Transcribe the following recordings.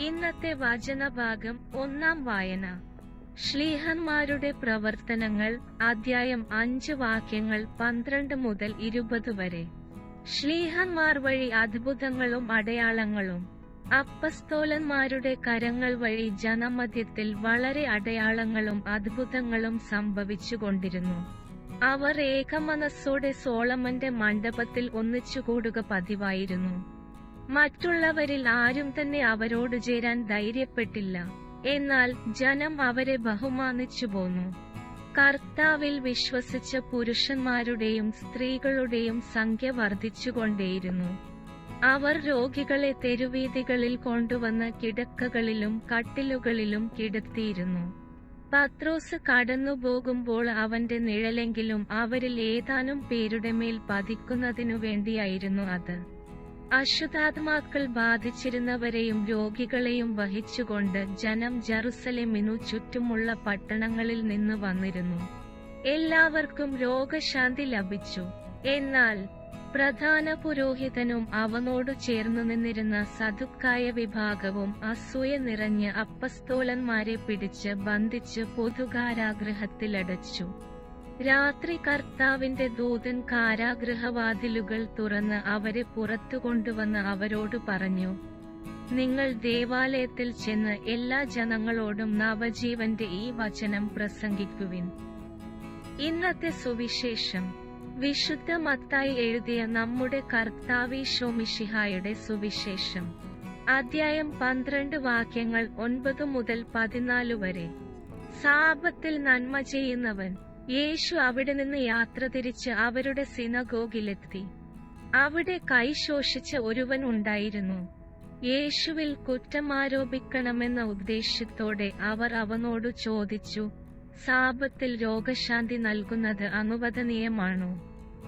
ഇന്നത്തെ വചനഭാഗം ഒന്നാം വായന. ശ്ലീഹന്മാരുടെ പ്രവർത്തനങ്ങൾ അധ്യായം അഞ്ച് വാക്യങ്ങൾ പന്ത്രണ്ട് മുതൽ ഇരുപത് വരെ. ശ്ലീഹന്മാർ വഴി അത്ഭുതങ്ങളും അടയാളങ്ങളും അപ്പസ്തോലന്മാരുടെ കരങ്ങൾ വഴി ജനമധ്യത്തിൽ വളരെ അടയാളങ്ങളും അത്ഭുതങ്ങളും സംഭവിച്ചുകൊണ്ടിരുന്നു. അവർ ഏകമനസ്സോടെ സോളമന്റെ മണ്ഡപത്തിൽ ഒന്നിച്ചുകൂടുക പതിവായിരുന്നു. മറ്റുള്ളവരിൽ ആരും തന്നെ അവരോട് ചേരാൻ ധൈര്യപ്പെട്ടില്ല. എന്നാൽ ജനം അവരെ ബഹുമാനിച്ചു പോന്നു. കർത്താവിൽ വിശ്വസിച്ച പുരുഷന്മാരുടെയും സ്ത്രീകളുടെയും സംഖ്യ വർദ്ധിച്ചുകൊണ്ടേയിരുന്നു. അവർ രോഗികളെ തെരുവീതികളിൽ കൊണ്ടുവന്ന് കിടക്കകളിലും കട്ടിലുകളിലും കിടത്തിയിരുന്നു. പത്രോസ് കടന്നുപോകുമ്പോൾ അവന്റെ നിഴലെങ്കിലും അവരിൽ ഏതാനും പേരുടെ മേൽ പതിക്കുന്നതിനു വേണ്ടിയായിരുന്നു അത്. അശുദ്ധാത്മാക്കൾ ബാധിച്ചിരുന്നവരെയും രോഗികളെയും വഹിച്ചുകൊണ്ട് ജനം ജറുസലേമിനു ചുറ്റുമുള്ള പട്ടണങ്ങളിൽ നിന്ന് വന്നിരുന്നു. എല്ലാവർക്കും രോഗശാന്തി ലഭിച്ചു. എന്നാൽ പ്രധാന പുരോഹിതനും അവനോടു ചേർന്നു നിന്നിരുന്ന സതുക്കായ വിഭാഗവും അസൂയ നിറഞ്ഞ് അപ്പസ്തോലന്മാരെ പിടിച്ച് ബന്ധിച്ച് പൊതുകാരാഗ്രഹത്തിലടച്ചു. രാത്രി കർത്താവിന്റെ ദൂതൻ കാരാഗൃഹവാതിലുകൾ തുറന്ന് അവരെ പുറത്തു കൊണ്ടുവന്ന് അവരോട് പറഞ്ഞു നിങ്ങൾ ദേവാലയത്തിൽ ചെന്ന് എല്ലാ ജനങ്ങളോടും നവജീവന്റെ ഈ വചനം പ്രസംഗിക്കുവിൻ. ഇന്നത്തെ സുവിശേഷം. വിശുദ്ധ മത്തായി എഴുതിയ നമ്മുടെ കർത്താവി ഷോമിഷിഹായുടെ സുവിശേഷം. അധ്യായം പന്ത്രണ്ട് വാക്യങ്ങൾ ഒൻപത് മുതൽ പതിനാല് വരെ. സാപത്തിൽ നന്മ ചെയ്യുന്നവൻ. യേശു അവിടെ നിന്ന് യാത്ര തിരിച്ച് അവരുടെ സിനഗോഗിലെത്തി. അവിടെ കൈ ശോഷിച്ച ഒരുവൻ ഉണ്ടായിരുന്നു. യേശുവിൽ കുറ്റമാരോപിക്കണമെന്ന ഉദ്ദേശ്യത്തോടെ അവർ അവനോട് ചോദിച്ചു സാപത്തിൽ രോഗശാന്തി നൽകുന്നത് അനുവദനീയമാണോ?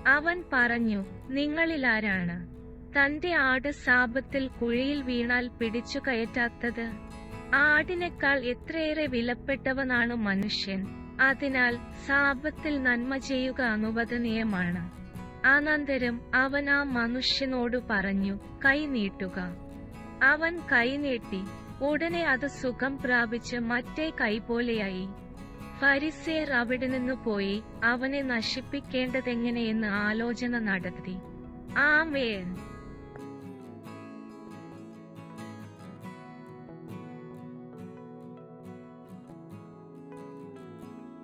അവൻ പറഞ്ഞു നിങ്ങളിൽ നിങ്ങളിലാരാണ് തന്റെ ആട് സാപത്തിൽ കുഴിയിൽ വീണാൽ പിടിച്ചു കയറ്റാത്തത്? ആടിനേക്കാൾ എത്രയേറെ വിലപ്പെട്ടവനാണ് മനുഷ്യൻ? അതിനാൽ സാപത്തിൽ നന്മ ചെയ്യുക അനുവദനീയമാണ്. അനന്തരം അവൻ ആ മനുഷ്യനോട് പറഞ്ഞു കൈനീട്ടുക അവൻ കൈനീട്ടി ഉടനെ അത് സുഖം പ്രാപിച്ച് മറ്റേ കൈപോലെയായി ഫരിസേർ അവിടെ നിന്ന് പോയി അവനെ നശിപ്പിക്കേണ്ടതെങ്ങനെയെന്ന് ആലോചന നടത്തി. ആ ആമേൻ.